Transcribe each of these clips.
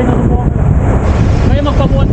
Ganun po. Ngayon magpabuhat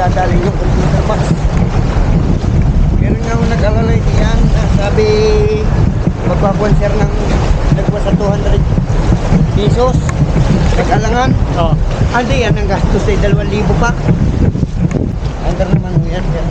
dadaling yung computer box meron nga akong nag-alala ito yan. Sabi magpaponser ng nagwa sa 200 pesos. Nag-alangan. Oh. ano yan ang gastos eh, ay 2,000 pa. Under naman yan kaya